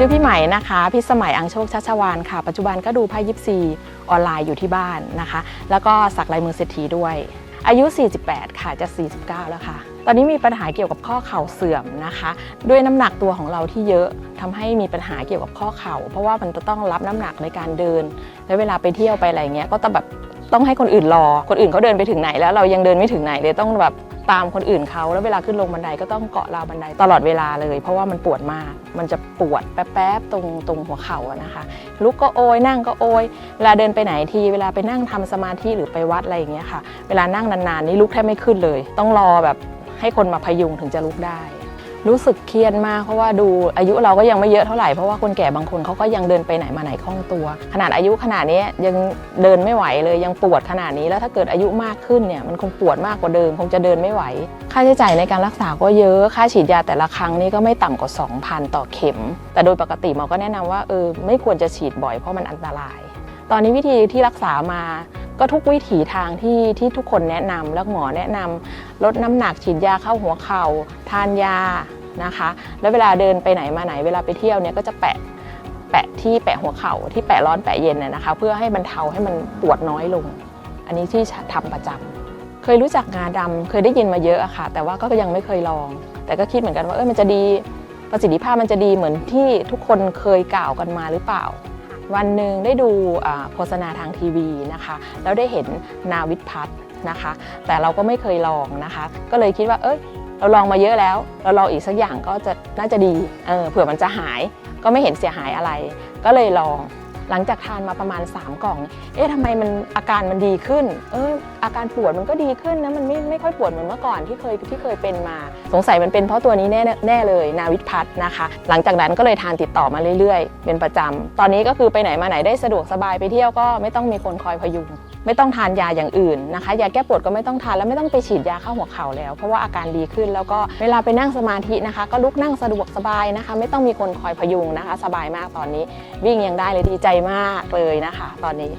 ชื่อพี่ใหม่นะคะ พี่สมัยอังโชคชัชวานค่ะ ปัจจุบันก็ดูไพ่ยิปซีออนไลน์อยู่ที่บ้านนะคะ แล้วก็สักลายมือเศรษฐีด้วย อายุ 48 ค่ะจะ 49 แล้วค่ะ ตอนนี้มีปัญหาเกี่ยวกับข้อเข่าเสื่อมนะคะ ด้วยน้ำหนักตัวของเราที่เยอะทำให้มีปัญหาเกี่ยวกับข้อเข่า เพราะว่ามันจะต้องรับน้ำหนักในการเดิน แล้วเวลาไปเที่ยวไปอะไรเงี้ยก็จะแบบต้องให้คนอื่นรอ คนอื่นเขาเดินไปถึงไหนแล้วเรายังเดินไม่ถึงไหนเลยต้องแบบ ตามคนอื่นเขาแล้วเวลาขึ้นลงบันไดก็ต้องเกาะราวบันไดตลอดเวลาเลย เพราะว่ามันปวดมาก มันจะปวดแป๊บๆตรงตรงหัวเข่านะคะ ลุกก็โอยนั่งก็โอยเวลาเดินไปไหนที เวลาไปนั่งทำสมาธิหรือไปวัดอะไรอย่างเงี้ยค่ะ เวลานั่งนานๆนี่ลุกแทบไม่ขึ้นเลย ต้องรอแบบให้คนมาพยุงถึงจะลุกได้ รู้สึกเครียดมากเพราะว่าดูอายุเราก็ยังไม่เยอะเท่าไหร่เพราะว่าคนแก่บางคนเขาก็ยังเดินไปไหนมาไหนคล่องตัว ขนาดอายุขนาดนี้ยังเดินไม่ไหวเลยยังปวดขนาดนี้แล้วถ้าเกิดอายุมากขึ้นเนี่ยมันคงปวดมากกว่าเดิม คงจะเดินไม่ไหว ค่าใช้จ่ายในการรักษาก็เยอะค่าฉีดยาแต่ละครั้งนี่ก็ไม่ต่ำกว่า 2,000 ต่อเข็ม แต่โดยปกติหมอก็แนะนำว่าเออไม่ควรจะฉีดบ่อยเพราะมันอันตราย ตอนนี้วิธีที่รักษามา ก็ทุกวิถีทางที่ที่ทุกคนแนะนำแล้วหมอแนะนำลดน้ำหนักฉีดยาเข้าหัวเข่าทานยานะคะ แล้วเวลาเดินไปไหนมาไหนเวลาไปเที่ยวเนี่ยก็จะแปะแปะที่แปะหัวเข่าที่แปะร้อนแปะเย็นน่ะนะคะ เพื่อให้บรรเทาให้มันปวดน้อยลง อันนี้ที่ทำประจำเคยรู้จักงาดำเคยได้ยินมาเยอะอะค่ะ แต่ว่าก็ยังไม่เคยลอง แต่ก็คิดเหมือนกันว่าเออมันจะดีประสิทธิภาพมันจะดีเหมือนที่ทุกคนเคยกล่าวกันมาหรือเปล่า วันหนึ่งได้ดูโฆษณาทางทีวีนะคะ แล้วได้เห็นนาวิทพัฒน์นะคะ แต่เราก็ไม่เคยลองนะคะ ก็เลยคิดว่าเอ้ยเราลองมาเยอะแล้ว เราลองอีกสักอย่างก็จะน่าจะดีเออเผื่อมันจะหายก็ไม่เห็นเสียหายอะไร ก็เลยลอง หลังจากทานมาประมาณ 3 กล่อง เอ๊ะทำไมมันอาการมันดีขึ้น เอออาการปวดมันก็ดีขึ้นนะ มันไม่ไม่ค่อยปวดเหมือนเมื่อก่อนที่เคยที่เคยเป็นมา สงสัยมันเป็นเพราะตัวนี้แน่แน่เลยนาวิทพัฒน์นะคะ หลังจากนั้นก็เลยทานติดต่อมาเรื่อยๆ เป็นประจำตอนนี้ก็คือไปไหนมาไหนได้สะดวกสบายไปเที่ยวก็ไม่ต้องมีคนคอยพยุง ไม่ต้องทานยาอย่างอื่นนะคะ ยาแก้ปวดก็ไม่ต้องทานแล้วไม่ต้องไปฉีดยาเข้าหัวเข่าแล้ว เพราะว่าอาการดีขึ้นแล้วก็เวลาไปนั่งสมาธินะคะ ก็ลุกนั่งสะดวกสบายนะคะ ไม่ต้องมีคนคอยพยุงนะคะ สบายมากตอนนี้ วิ่งยังได้เลยดีใจมากเลยนะคะ ตอนนี้